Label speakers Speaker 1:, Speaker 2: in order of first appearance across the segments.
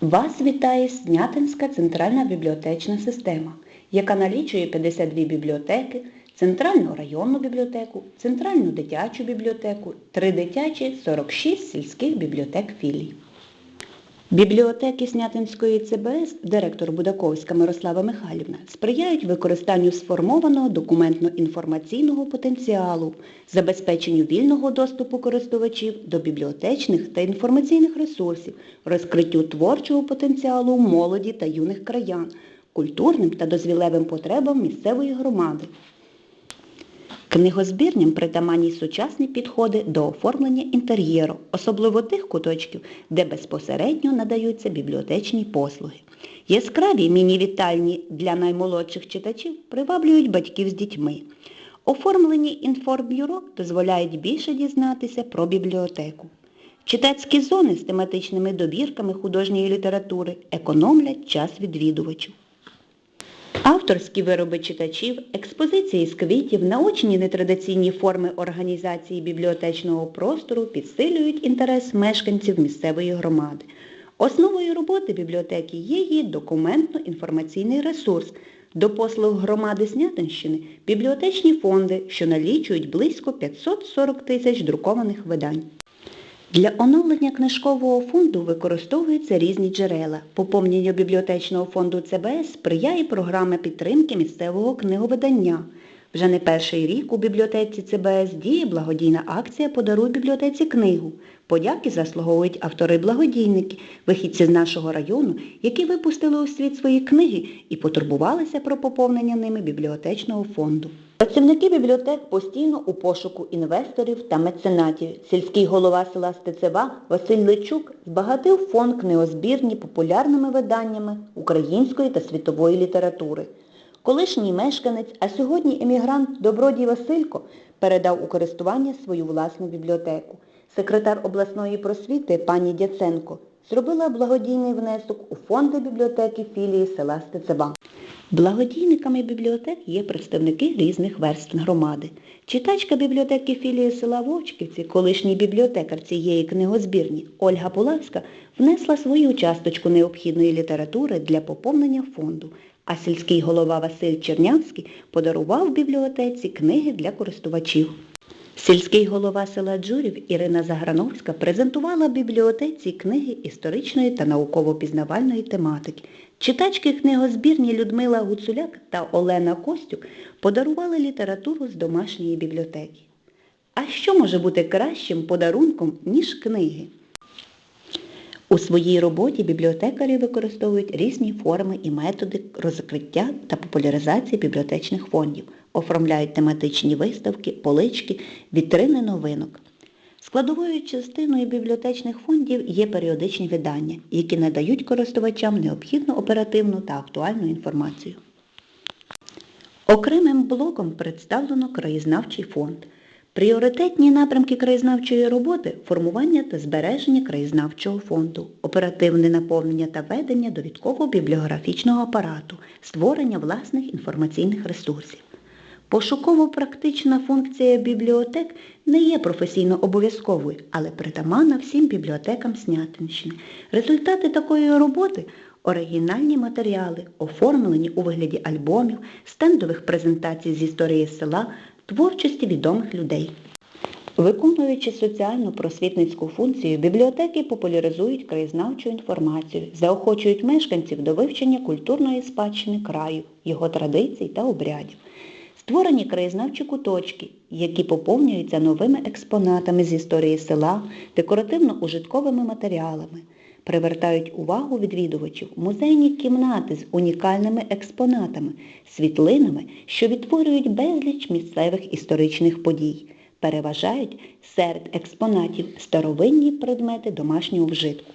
Speaker 1: Вас вітає Снятинська центральна бібліотечна система, яка налічує 52 бібліотеки, центральну районну бібліотеку, центральну дитячу бібліотеку, три дитячі, 46 сільських бібліотек філій. Бібліотеки Снятинської ЦБС, директор Будаковська Мирослава Михайлівна, сприяють використанню сформованого документно-інформаційного потенціалу, забезпеченню вільного доступу користувачів до бібліотечних та інформаційних ресурсів, розкриттю творчого потенціалу молоді та юних краян, культурним та дозвілевим потребам місцевої громади. Книгозбірням притаманні сучасні підходи до оформлення інтер'єру, особливо тих куточків, де безпосередньо надаються бібліотечні послуги. Яскраві міні-вітальні для наймолодших читачів приваблюють батьків з дітьми. Оформлені інформбюро дозволяють більше дізнатися про бібліотеку. Читацькі зони з тематичними добірками художньої літератури економлять час відвідувачів. Авторські вироби читачів, експозиції з квітів, наочні нетрадиційні форми організації бібліотечного простору підсилюють інтерес мешканців місцевої громади. Основою роботи бібліотеки є її документно-інформаційний ресурс. До послуг громади Снятинщини бібліотечні фонди, що налічують близько 540 тисяч друкованих видань. Для оновлення книжкового фонду використовуються різні джерела. Поповненню бібліотечного фонду ЦБС сприяє програма підтримки місцевого книговидання. Вже не перший рік у бібліотеці ЦБС діє благодійна акція «Подаруй бібліотеці книгу». Подяки заслуговують автори-благодійники, вихідці з нашого району, які випустили у світ свої книги і потурбувалися про поповнення ними бібліотечного фонду. Працівники бібліотек постійно у пошуку інвесторів та меценатів. Сільський голова села Стецева Василь Личук збагатив фонд книгозбірні популярними виданнями української та світової літератури. Колишній мешканець, а сьогодні емігрант Добродій Василько передав у користування свою власну бібліотеку. Секретар обласної просвіти пані Дяценко зробила благодійний внесок у фонди бібліотеки філії села Стецева. Благодійниками бібліотек є представники різних верств громади. Читачка бібліотеки філії села Вовчківці, колишній бібліотекар цієї книгозбірні Ольга Пулавська, внесла свою часточку необхідної літератури для поповнення фонду, а сільський голова Василь Чернявський подарував бібліотеці книги для користувачів. Сільський голова села Джурів Ірина Заграновська презентувала бібліотеці книги історичної та науково-пізнавальної тематики. Читачки книгозбірні Людмила Гуцуляк та Олена Костюк подарували літературу з домашньої бібліотеки. А що може бути кращим подарунком, ніж книги? У своїй роботі бібліотекарі використовують різні форми і методи розкриття та популяризації бібліотечних фондів, оформляють тематичні виставки, полички, вітрини новинок. Складовою частиною бібліотечних фондів є періодичні видання, які надають користувачам необхідну оперативну та актуальну інформацію. Окремим блоком представлено краєзнавчий фонд. Пріоритетні напрямки краєзнавчої роботи – формування та збереження краєзнавчого фонду, оперативне наповнення та ведення довідкового бібліографічного апарату, створення власних інформаційних ресурсів. Пошуково-практична функція бібліотек не є професійно обов'язковою, але притаманна всім бібліотекам Снятинщини. Результати такої роботи – оригінальні матеріали, оформлені у вигляді альбомів, стендових презентацій з історії села, творчості відомих людей. Виконуючи соціально-просвітницьку функцію, бібліотеки популяризують краєзнавчу інформацію, заохочують мешканців до вивчення культурної спадщини краю, його традицій та обрядів. Створені краєзнавчі куточки, які поповнюються новими експонатами з історії села, декоративно-ужитковими матеріалами, привертають увагу відвідувачів музейні кімнати з унікальними експонатами, світлинами, що відтворюють безліч місцевих історичних подій, переважають серед експонатів старовинні предмети домашнього вжитку.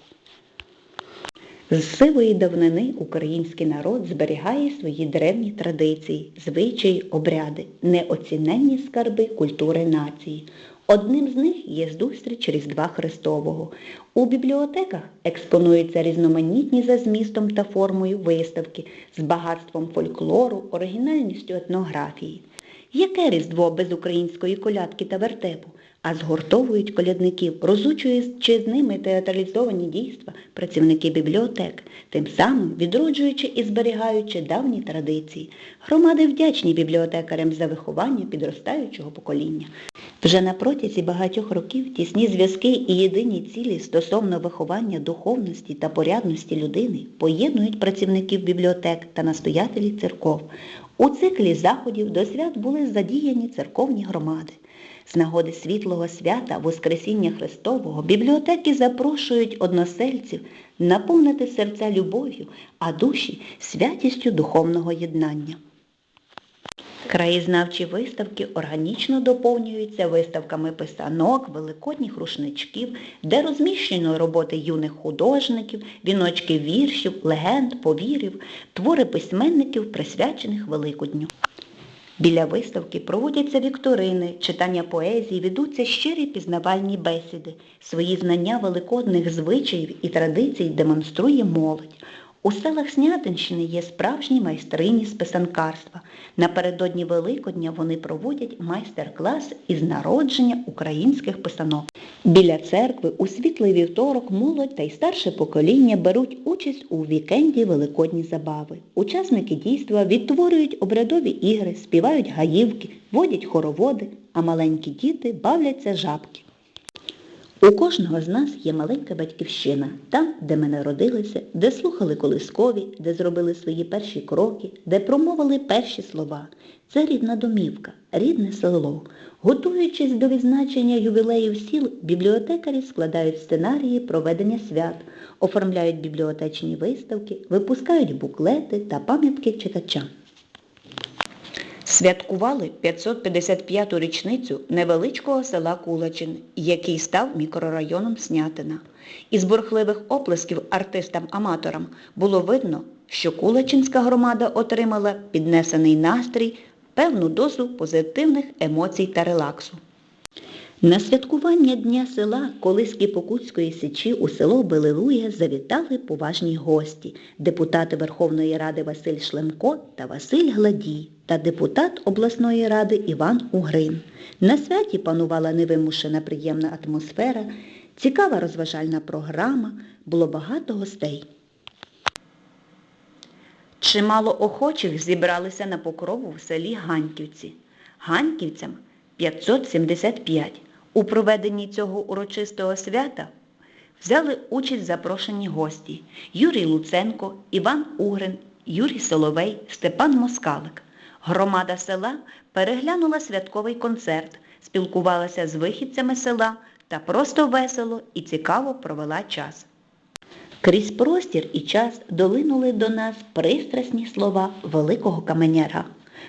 Speaker 1: З сивої давнини український народ зберігає свої древні традиції, звичаї, обряди, неоціненні скарби культури нації. Одним з них є зустріч Різдва Христового. У бібліотеках експонуються різноманітні за змістом та формою виставки з багатством фольклору, оригінальністю етнографії. Яке Різдво без української колядки та вертепу? А згуртовують колядників, розучуючи з ними театралізовані дійства працівники бібліотек, тим самим відроджуючи і зберігаючи давні традиції. Громади вдячні бібліотекарям за виховання підростаючого покоління. Вже на протязі багатьох років тісні зв'язки і єдині цілі стосовно виховання духовності та порядності людини поєднують працівників бібліотек та настоятелів церков. У циклі заходів до свят були задіяні церковні громади. З нагоди світлого свята Воскресіння Христового бібліотеки запрошують односельців наповнити серця любов'ю, а душі святістю духовного єднання. Краєзнавчі виставки органічно доповнюються виставками писанок, великодніх рушничків, де розміщено роботи юних художників, віночки віршів, легенд, повірів, твори письменників, присвячених Великодню. Біля виставки проводяться вікторини, читання поезії, ведуться щирі пізнавальні бесіди. Свої знання великодних звичаїв і традицій демонструє молодь. У селах Снятинщини є справжні майстрині з писанкарства. Напередодні Великодня вони проводять майстер-клас із народження українських писанок. Біля церкви у світлий вівторок молодь та й старше покоління беруть участь у вікенді Великодні забави. Учасники дійства відтворюють обрядові ігри, співають гаївки, водять хороводи, а маленькі діти бавляться жабки. У кожного з нас є маленька батьківщина, там, де ми народилися, де слухали колискові, де зробили свої перші кроки, де промовили перші слова. Це рідна домівка, рідне село. Готуючись до відзначення ювілеїв сіл, бібліотекарі складають сценарії проведення свят, оформляють бібліотечні виставки, випускають буклети та пам'ятки читачам. Святкували 555-ту річницю невеличкого села Кулачин, який став мікрорайоном Снятина. Із бурхливих оплесків артистам-аматорам було видно, що Кулачинська громада отримала піднесений настрій, певну дозу позитивних емоцій та релаксу. На святкування Дня села Колиски Покутської січі у село Белилує завітали поважні гості – депутати Верховної Ради Василь Шлемко та Василь Гладій та депутат обласної ради Іван Угрин. На святі панувала невимушена приємна атмосфера, цікава розважальна програма, було багато гостей. Чимало охочих зібралися на покрову в селі Ганьківці. Ганьківцям 575. У проведенні цього урочистого свята взяли участь запрошені гості Юрій Луценко, Іван Угрин, Юрій Соловей, Степан Москалик. Громада села переглянула святковий концерт, спілкувалася з вихідцями села та просто весело і цікаво провела час. Крізь простір і час долинули до нас пристрасні слова великого каменяра.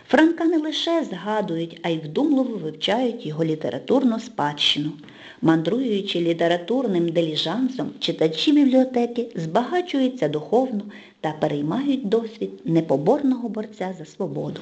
Speaker 1: Франка не лише згадують, а й вдумливо вивчають його літературну спадщину. Мандруючи літературним деліжансом, читачі бібліотеки збагачуються духовно та переймають досвід непоборного борця за свободу.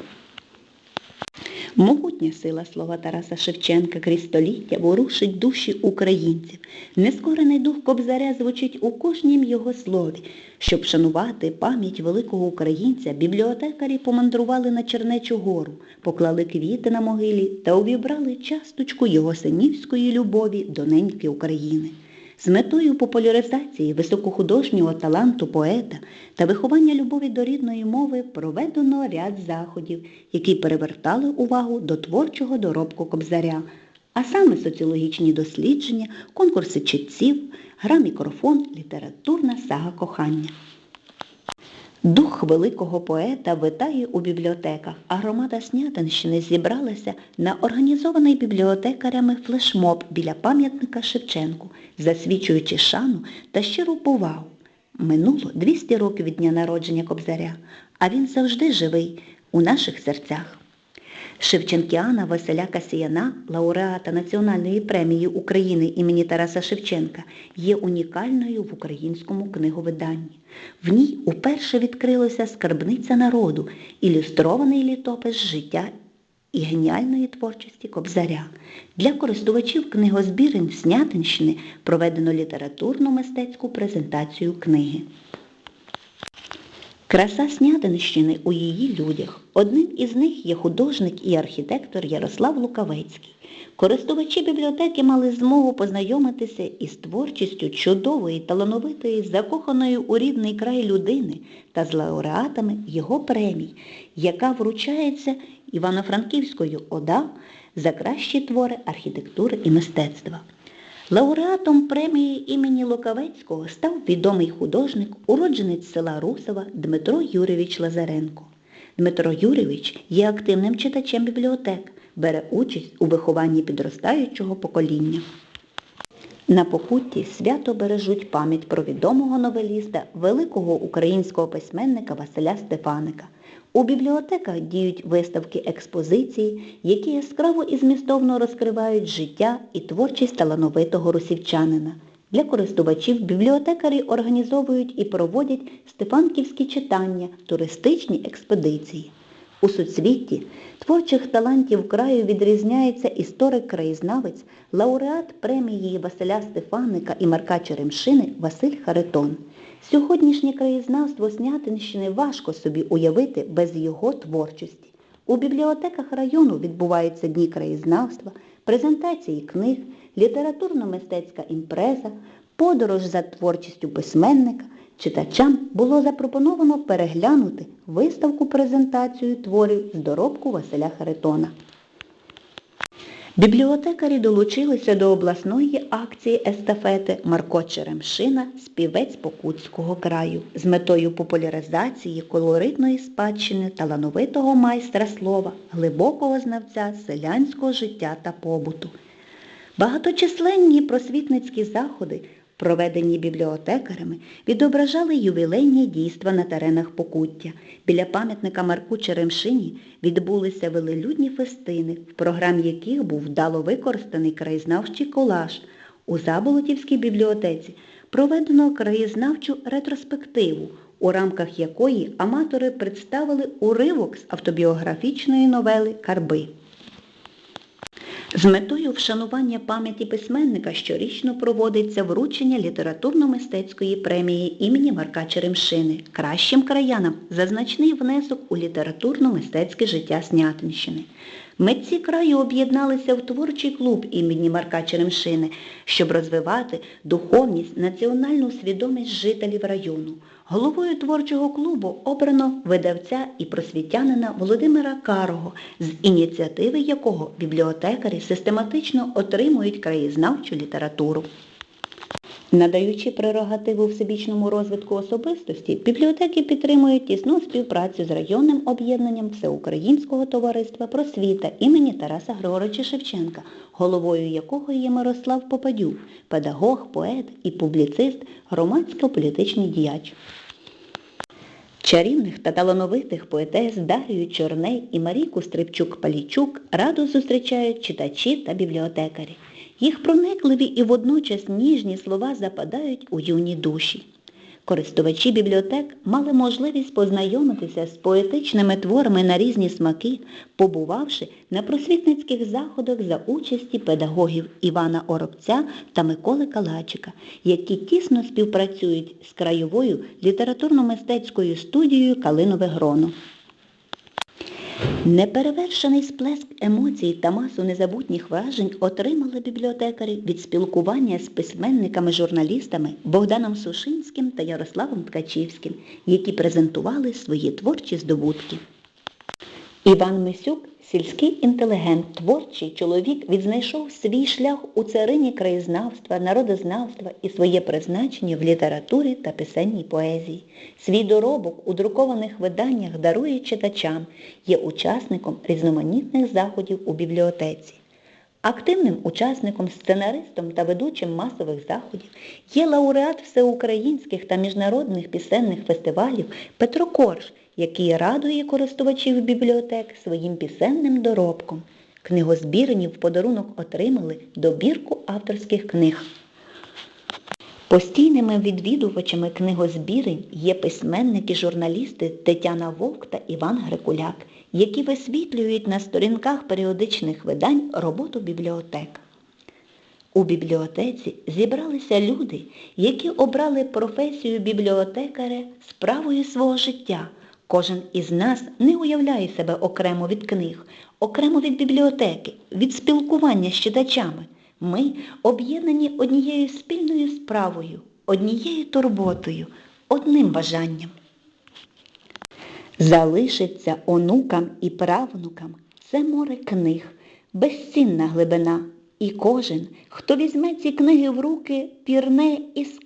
Speaker 1: Могутня сила слова Тараса Шевченка крізь століття ворушить душі українців. Нескорений дух Кобзаря звучить у кожнім його слові. Щоб шанувати пам'ять великого українця, бібліотекарі помандрували на Чернечу гору, поклали квіти на могилі та увібрали часточку його синівської любові до неньки України. З метою популяризації високохудожнього таланту поета та виховання любові до рідної мови проведено ряд заходів, які перевертали увагу до творчого доробку Кобзаря, а саме соціологічні дослідження, конкурси читців, гра мікрофон, літературна сага кохання. Дух великого поета витає у бібліотеках, а громада Снятинщини зібралася на організований бібліотекарями флешмоб біля пам'ятника Шевченку, засвічуючи шану та щиру повагу. Минуло 200 років від дня народження Кобзаря, а він завжди живий у наших серцях. Шевченкіана Василя Касіяна, лауреата Національної премії України імені Тараса Шевченка, є унікальною в українському книговиданні. В ній уперше відкрилася скарбниця народу, ілюстрований літопис життя і геніальної творчості Кобзаря. Для користувачів книгозбірень Снятинщини проведено літературну мистецьку презентацію книги. Краса Снятинщини у її людях. Одним із них є художник і архітектор Ярослав Лукавецький. Користувачі бібліотеки мали змогу познайомитися із творчістю чудової, талановитої, закоханої у рідний край людини та з лауреатами його премій, яка вручається Івано-Франківською ОДА за кращі твори архітектури і мистецтва. Лауреатом премії імені Лукавецького став відомий художник, уродженець села Русова Дмитро Юрійович Лазаренко. Дмитро Юрійович є активним читачем бібліотек, бере участь у вихованні підростаючого покоління. На Покутті свято бережуть пам'ять про відомого новеліста, великого українського письменника Василя Стефаника. У бібліотеках діють виставки експозиції, які яскраво і змістовно розкривають життя і творчість талановитого русівчанина. Для користувачів бібліотекарі організовують і проводять стефанківські читання, туристичні експедиції. У суцвітті творчих талантів краю відрізняється історик-краєзнавець, лауреат премії Василя Стефаника і Марка Черемшини Василь Харитон. Сьогоднішнє краєзнавство Снятинщини важко собі уявити без його творчості. У бібліотеках району відбуваються дні краєзнавства, презентації книг, літературно-мистецька імпреза, подорож за творчістю письменника. Читачам було запропоновано переглянути виставку-презентацію творів з доробку Василя Харитона. Бібліотекарі долучилися до обласної акції естафети Марко Черемшина Співець Покутського краю з метою популяризації колоритної спадщини талановитого майстра слова, глибокого знавця селянського життя та побуту. Багаточисленні просвітницькі заходи, проведені бібліотекарами, відображали ювілейні дійства на теренах Покуття. Біля пам'ятника Марку Черемшині відбулися велелюдні фестини, в програмі яких був вдало використаний краєзнавчий колаж. У Заболотівській бібліотеці проведено краєзнавчу ретроспективу, у рамках якої аматори представили уривок з автобіографічної новели Карби. З метою вшанування пам'яті письменника щорічно проводиться вручення літературно-мистецької премії імені Марка Черемшини кращим краянам за значний внесок у літературно-мистецьке життя Снятинщини. Митці краю об'єдналися в творчий клуб імені Марка Черемшини, щоб розвивати духовність, національну свідомість жителів району. Головою творчого клубу обрано видавця і просвітянина Володимира Карого, з ініціативи якого бібліотекарі систематично отримують краєзнавчу літературу. Надаючи прерогативу всебічному розвитку особистості, бібліотеки підтримують тісну співпрацю з районним об'єднанням Всеукраїнського товариства просвіта імені Тараса Григоровича Шевченка, головою якого є Мирослав Попадюк, педагог, поет і публіцист, громадсько-політичний діяч. Чарівних та талановитих поетес Дарію Чорней і Марійку Стрибчук-Палійчук радо зустрічають читачі та бібліотекарі. Їх проникливі і водночас ніжні слова западають у юні душі. Користувачі бібліотек мали можливість познайомитися з поетичними творами на різні смаки, побувавши на просвітницьких заходах за участі педагогів Івана Оробця та Миколи Калачика, які тісно співпрацюють з краєвою літературно-мистецькою студією Калинове Гроно. Неперевершений сплеск емоцій та масу незабутніх вражень отримали бібліотекарі від спілкування з письменниками-журналістами Богданом Сушинським та Ярославом Ткачівським, які презентували свої творчі здобутки. Іван Мисюк сільський інтелігент, творчий чоловік відзнайшов свій шлях у царині краєзнавства, народознавства і своє призначення в літературі та пісенній поезії. Свій доробок у друкованих виданнях дарує читачам, є учасником різноманітних заходів у бібліотеці. Активним учасником, сценаристом та ведучим масових заходів є лауреат всеукраїнських та міжнародних пісенних фестивалів Петро Корж, який радує користувачів бібліотек своїм пісенним доробком. Книгозбірні в подарунок отримали добірку авторських книг. Постійними відвідувачами книгозбірень є письменники-журналісти Тетяна Вовк та Іван Грикуляк, які висвітлюють на сторінках періодичних видань роботу бібліотек. У бібліотеці зібралися люди, які обрали професію бібліотекаря справою свого життя. Кожен із нас не уявляє себе окремо від книг, окремо від бібліотеки, від спілкування з читачами. Ми об'єднані однією спільною справою, однією турботою, одним бажанням. Залишиться онукам і правнукам це море книг, безцінна глибина. І кожен, хто візьме ці книги в руки, пірне і скаже.